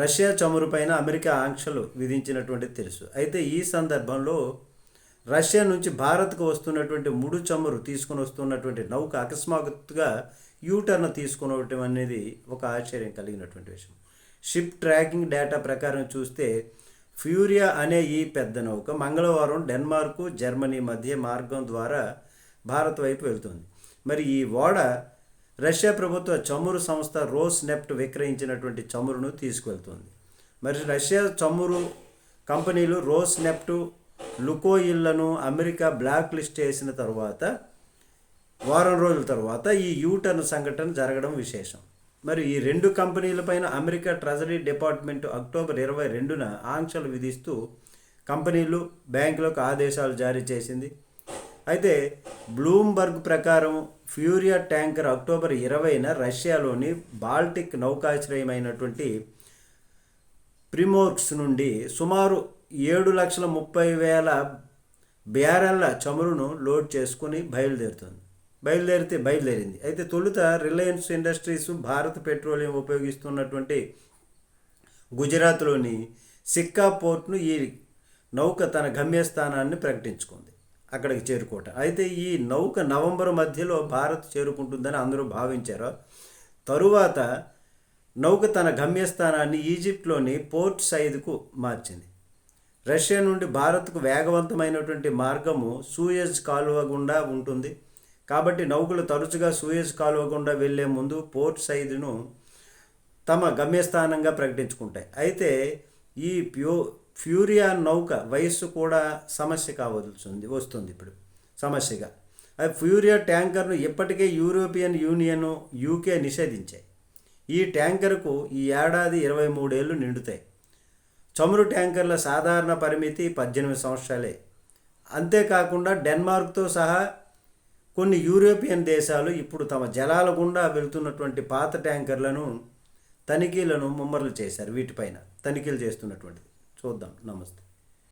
Russia చమురుపైన America ఆంక్షలు విధించినటువంటిది తెలుసు. అయితే ఈ సందర్భంలో రష్యా నుంచి భారత్కు వస్తున్నటువంటి ముడు చమురు తీసుకొని వస్తున్నటువంటి నౌక అకస్మాత్తుగా యూటర్న్ తీసుకునవటం అనేది ఒక ఆశ్చర్యం కలిగినటువంటి విషయం. షిప్ ట్రాకింగ్ డేటా ప్రకారం చూస్తే ఫ్యూరియా అనే ఈ పెద్ద నౌక మంగళవారం డెన్మార్కు జర్మనీ మధ్య మార్గం ద్వారా భారత్ వైపు వెళ్తుంది. మరి ఈ ఓడ రష్యా ప్రభుత్వ చమురు సంస్థ రోస్ నెఫ్ట్ విక్రయించినటువంటి చమురును తీసుకువెళ్తుంది. మరి రష్యా చమురు కంపెనీలు రోస్ నెఫ్ట్ లుకోయిల్లను అమెరికా బ్లాక్ లిస్ట్ చేసిన తర్వాత వారం రోజుల తర్వాత ఈ యూటర్న్ సంఘటన జరగడం విశేషం. మరి ఈ రెండు కంపెనీలపైన అమెరికా ట్రెజరీ డిపార్ట్మెంట్ అక్టోబర్ ఇరవై రెండున ఆంక్షలు విధిస్తూ కంపెనీలు బ్యాంకులకు ఆదేశాలు జారీ చేసింది. అయితే బ్లూంబర్గ్ ప్రకారం ఫ్యూరియా ట్యాంకర్ అక్టోబర్ ఇరవైన రష్యాలోని బాల్టిక్ నౌకాశ్రయమైనటువంటి ప్రిమోర్క్స్ నుండి సుమారు ఏడు లక్షల ముప్పై వేల బ్యారెల్ల చమురును లోడ్ చేసుకుని బయలుదేరుతుంది. బయలుదేరితే బయలుదేరింది. అయితే తొలుత రిలయన్స్ ఇండస్ట్రీస్ భారత్ పెట్రోలియం ఉపయోగిస్తున్నటువంటి గుజరాత్లోని సిక్కా పోర్ట్ను ఈ నౌక తన గమ్యస్థానాన్ని ప్రకటించుకుంది. అక్కడికి చేరుకోవటం అయితే ఈ నౌక నవంబర్ మధ్యలో భారత్ చేరుకుంటుందని అందరూ భావించారు. తరువాత నౌక తన గమ్యస్థానాన్ని ఈజిప్ట్లోని పోర్ట్ సైద్కు మార్చింది. రష్యా నుండి భారత్కు వేగవంతమైనటువంటి మార్గము సూయజ్ కాలువ గుండా ఉంటుంది. కాబట్టి నౌకలు తరచుగా సూయజ్ కాలువ గుండా వెళ్ళే ముందు పోర్ట్ సైదును తమ గమ్యస్థానంగా ప్రకటించుకుంటాయి. అయితే ఈ ప్యూ ఫ్యూరియా నౌక వయస్సు కూడా సమస్య కావలసింది వస్తుంది ఇప్పుడు సమస్యగా. అది ఫ్యూరియా ట్యాంకర్ను ఇప్పటికే యూరోపియన్ యూనియన్ యూకే నిషేధించాయి. ఈ ట్యాంకర్కు ఈ ఏడాది ఇరవై మూడేళ్ళు నిండుతాయి. చమురు ట్యాంకర్ల సాధారణ పరిమితి పద్దెనిమిది సంవత్సరాలే. అంతేకాకుండా డెన్మార్క్తో సహా కొన్ని యూరోపియన్ దేశాలు ఇప్పుడు తమ జలాల గుండా వెళ్తున్నటువంటి పాత ట్యాంకర్లను తనిఖీలను ముమ్మర్లు చేశారు వీటిపైన తనిఖీలు చేస్తున్నటువంటిది. చూద్దాం. నమస్తే.